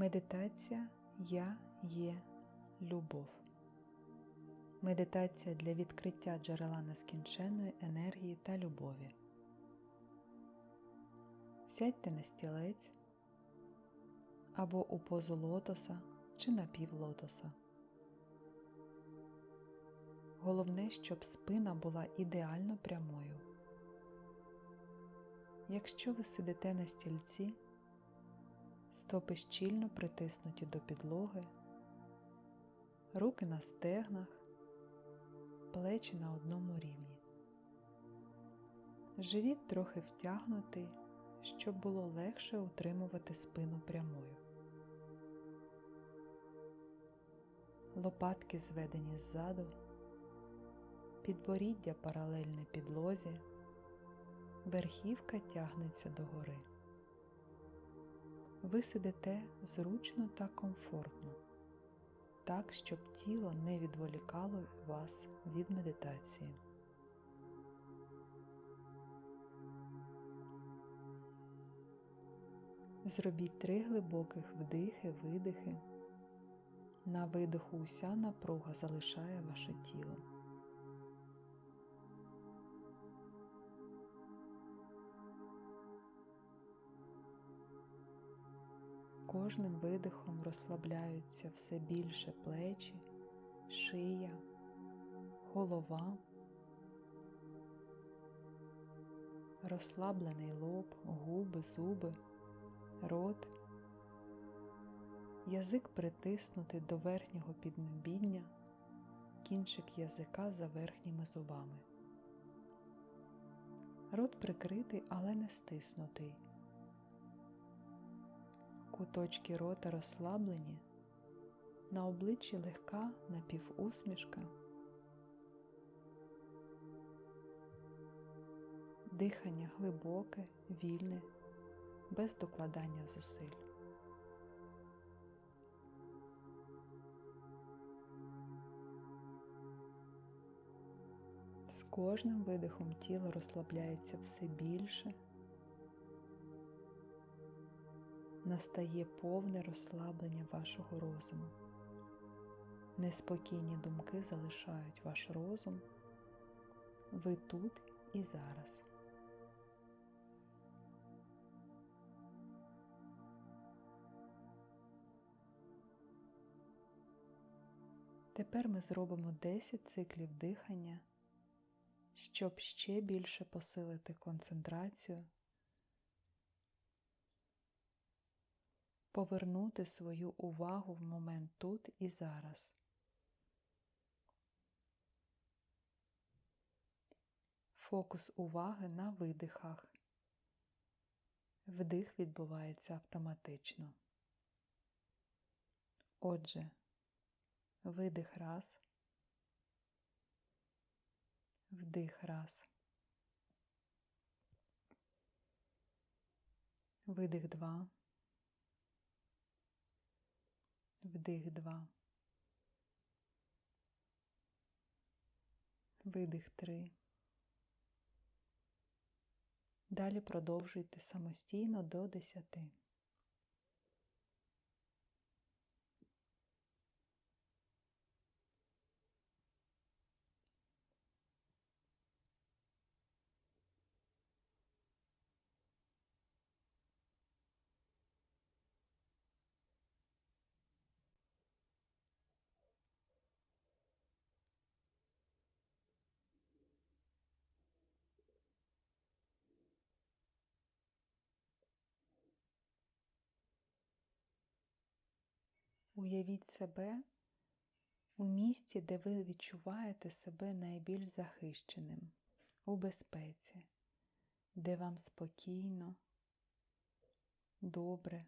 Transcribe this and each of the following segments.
Медитація Я є любов. Медитація для відкриття джерела нескінченної енергії та любові. Сядьте на стілець або у позу лотоса чи напівлотоса. Головне, щоб спина була ідеально прямою. Якщо ви сидите на стільці, стопи щільно притиснуті до підлоги, руки на стегнах, плечі на одному рівні. Живіт трохи втягнутий, щоб було легше утримувати спину прямою. Лопатки зведені ззаду, підборіддя паралельне підлозі, верхівка тягнеться догори. Ви сидите зручно та комфортно, так, щоб тіло не відволікало вас від медитації. Зробіть три глибоких вдихи-видихи. На видиху уся напруга залишає ваше тіло. Кожним видихом розслабляються все більше плечі, шия, голова, розслаблений лоб, губи, зуби, рот, язик притиснутий до верхнього піднебіння, кінчик язика за верхніми зубами. Рот прикритий, але не стиснутий куточки рота розслаблені, на обличчі легка напівусмішка, дихання глибоке, вільне, без докладання зусиль. З кожним видихом тіло розслабляється все більше. Настає повне розслаблення вашого розуму. Неспокійні думки залишають ваш розум. Ви тут і зараз. Тепер ми зробимо 10 циклів дихання, щоб ще більше посилити концентрацію повернути свою увагу в момент тут і зараз. Фокус уваги на видихах. Вдих відбувається автоматично. Отже, видих раз, вдих раз, видих два. Вдих два. Видих три. Далі продовжуйте самостійно до десяти. Уявіть себе у місті, де ви відчуваєте себе найбільш захищеним, у безпеці, де вам спокійно, добре.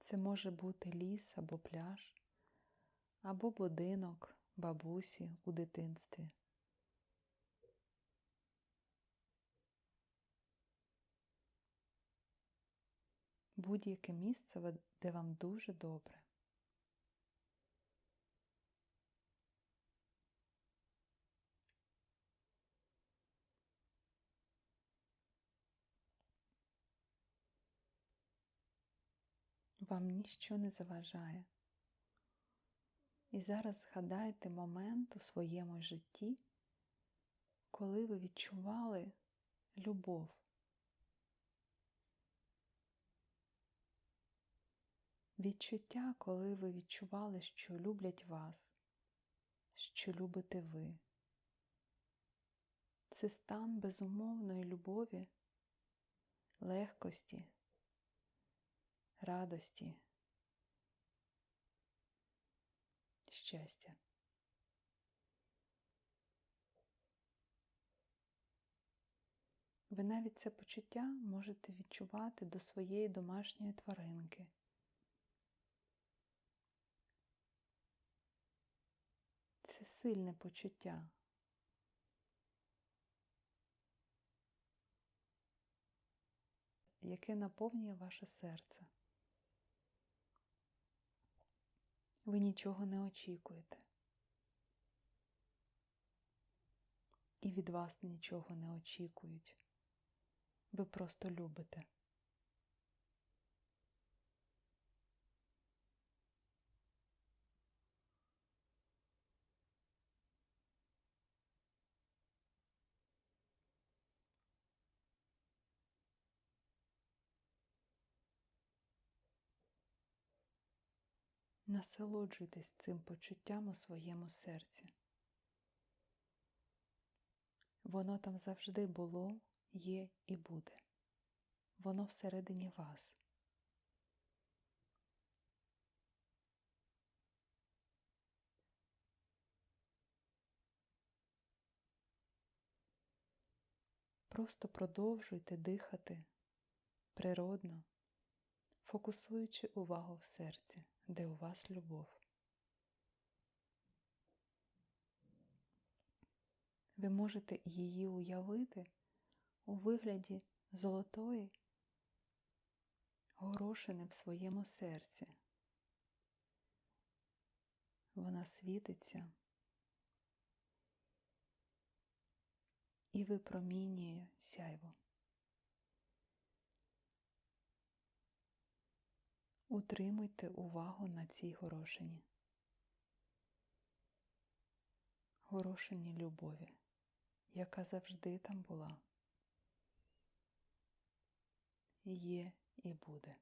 Це може бути ліс або пляж, або будинок бабусі у дитинстві. будь-яке місце, де вам дуже добре. Вам ніщо не заважає. І зараз згадайте момент у своєму житті, коли ви відчували любов. Відчуття, коли ви відчували, що люблять вас, що любите ви. Це стан безумовної любові, легкості, радості, щастя. Ви навіть це почуття можете відчувати до своєї домашньої тваринки. Це сильне почуття. яке наповнює ваше серце. Ви нічого не очікуєте. І від вас нічого не очікують. Ви просто любите. Насолоджуйтесь цим почуттям у своєму серці. Воно там завжди було, є і буде. Воно всередині вас. Просто продовжуйте дихати природно, фокусуючи увагу в серці, де у вас любов. Ви можете її уявити у вигляді золотої горошини в своєму серці. Вона світиться і випромінює сяйво. Утримуйте увагу на цій горошині. Горошині любові, яка завжди там була, є і буде.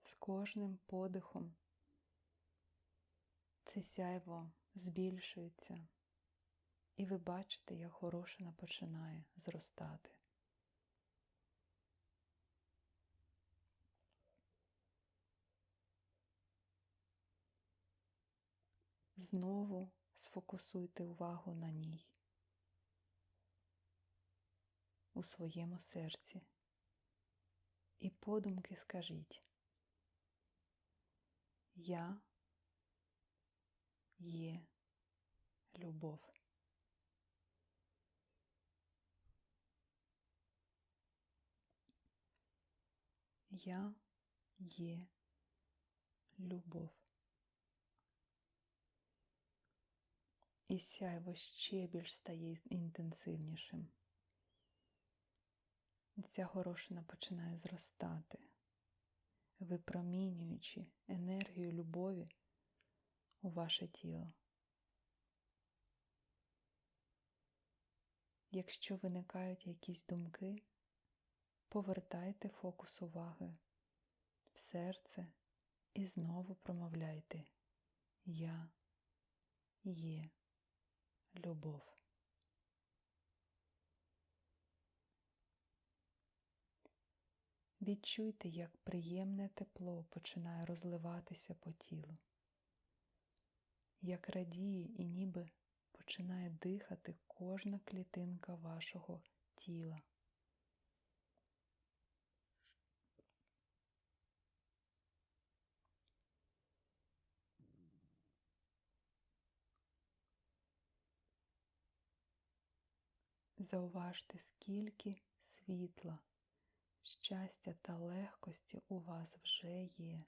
З кожним подихом це сяйво збільшується, і ви бачите, як горошина починає зростати. Знову сфокусуйте увагу на ній у своєму серці і подумки скажіть Я є любов. Я є любов. І сяйво ще більш стає інтенсивнішим. Ця горошина починає зростати, випромінюючи енергію любові у ваше тіло. Якщо виникають якісь думки, повертайте фокус уваги в серце і знову промовляйте Я є любов. Відчуйте, як приємне тепло починає розливатися по тілу, як радіє і ніби починає дихати кожна клітинка вашого тіла. Зауважте, скільки світла, щастя та легкості у вас вже є.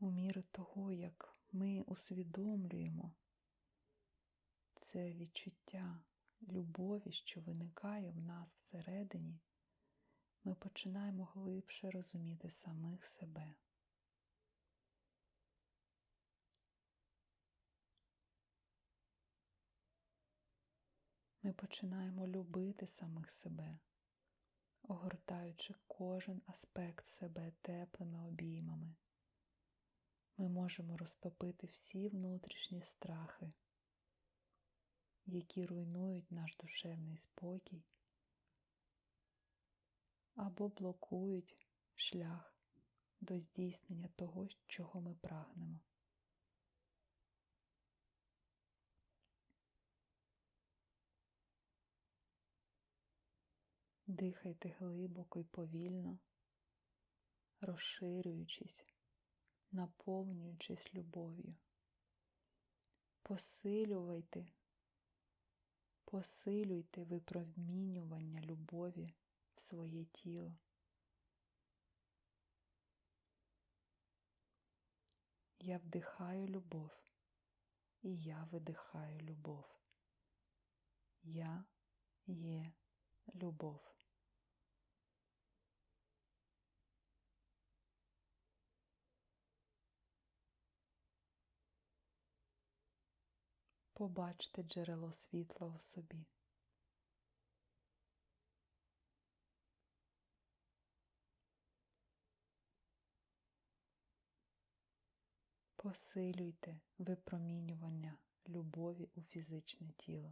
У міру того, як ми усвідомлюємо це відчуття любові, що виникає в нас всередині, ми починаємо глибше розуміти самих себе. Ми починаємо любити самих себе, огортаючи кожен аспект себе теплими обіймами. Ми можемо розтопити всі внутрішні страхи, які руйнують наш душевний спокій або блокують шлях до здійснення того, чого ми прагнемо. Дихайте глибоко і повільно, розширюючись, наповнюючись любов'ю. Посилювайте, посилюйте випромінювання любові в своє тіло. Я вдихаю любов, і я видихаю любов. Я є любов. Побачте джерело світла у собі. Посилюйте випромінювання любові у фізичне тіло.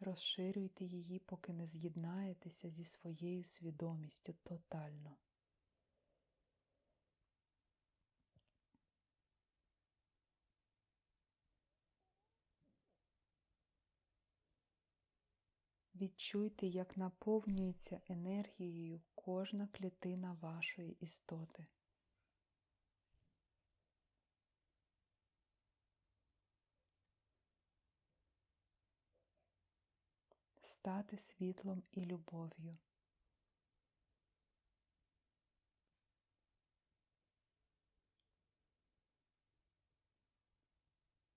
Розширюйте її, поки не з'єднаєтеся зі своєю свідомістю тотально. Відчуйте, як наповнюється енергією кожна клітина вашої істоти. Стати світлом і любов'ю.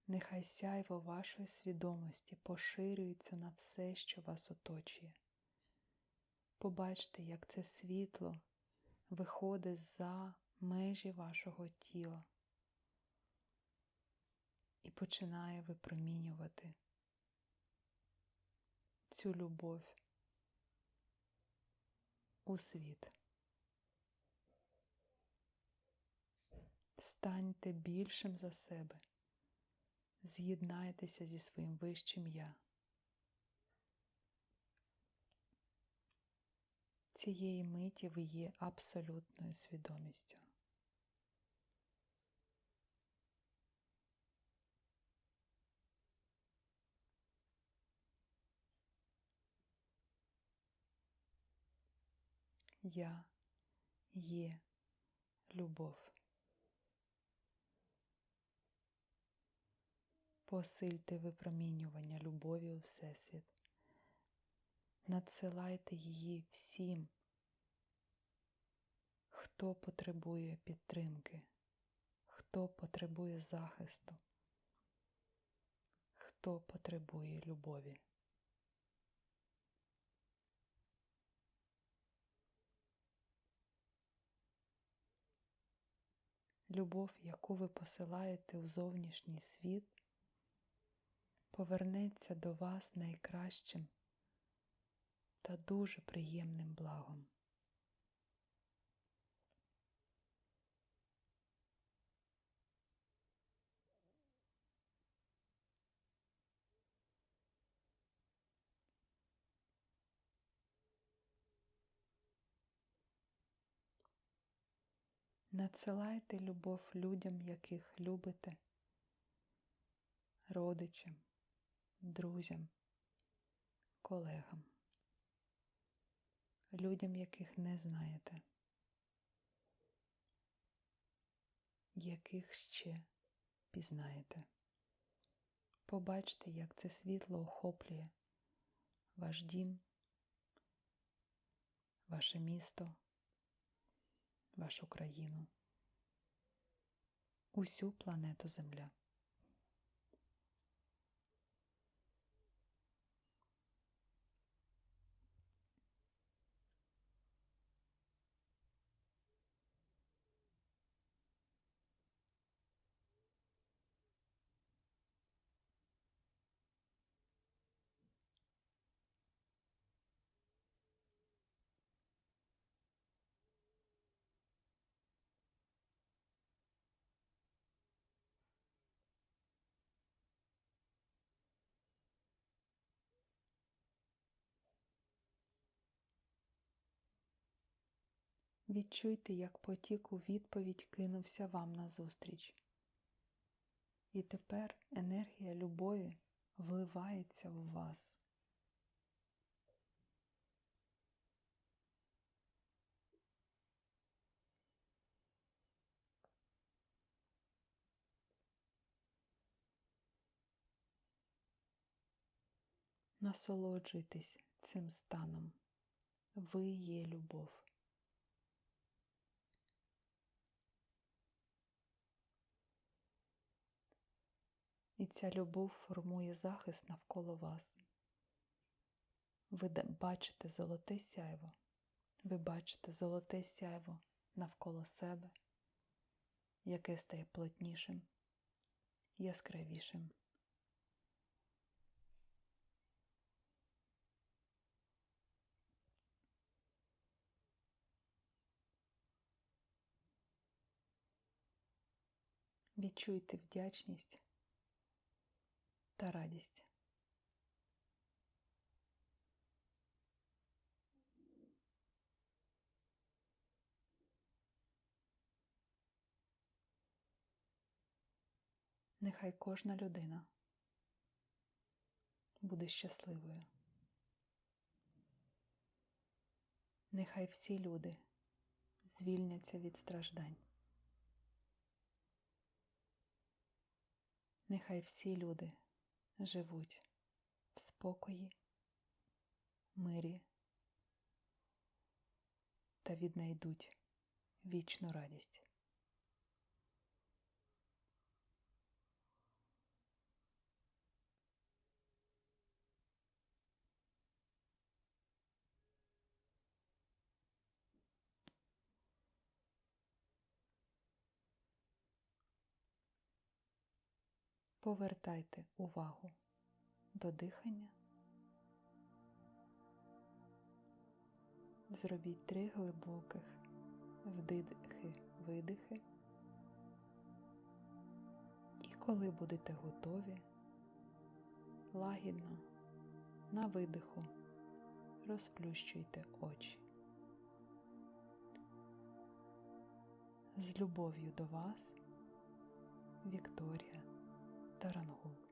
Нехай сяйво вашої свідомості поширюється на все, що вас оточує. Побачте, як це світло виходить за межі вашого тіла і починає випромінювати цю любов у світ. Станьте більшим за себе. З'єднайтеся зі своїм вищим я. Цієї миті ви є абсолютною свідомістю. Я є любов. Посильте випромінювання любові у Всесвіт. Надсилайте її всім, хто потребує підтримки, хто потребує захисту, хто потребує любові. Любов, яку ви посилаєте у зовнішній світ, повернеться до вас найкращим та дуже приємним благом. Надсилайте любов людям, яких любите, родичам, друзям, колегам, людям, яких не знаєте, яких ще пізнаєте. Побачте, як це світло охоплює ваш дім, ваше місто, вашу країну, усю планету Земля. Відчуйте, як потік у відповідь кинувся вам назустріч. І тепер енергія любові вливається в вас. Насолоджуйтесь цим станом. Ви є любов. І ця любов формує захист навколо вас. Ви бачите золоте сяйво, ви бачите золоте сяйво навколо себе, яке стає плотнішим, яскравішим. Відчуйте вдячність та радість. Нехай кожна людина буде щасливою. Нехай всі люди звільняться від страждань. Нехай всі люди живуть в спокої, мирі та віднайдуть вічну радість. Повертайте увагу до дихання. Зробіть три глибоких вдихи, видихи. І коли будете готові, лагідно на видиху розплющуйте очі. З любов'ю до вас, Вікторія たらの方が。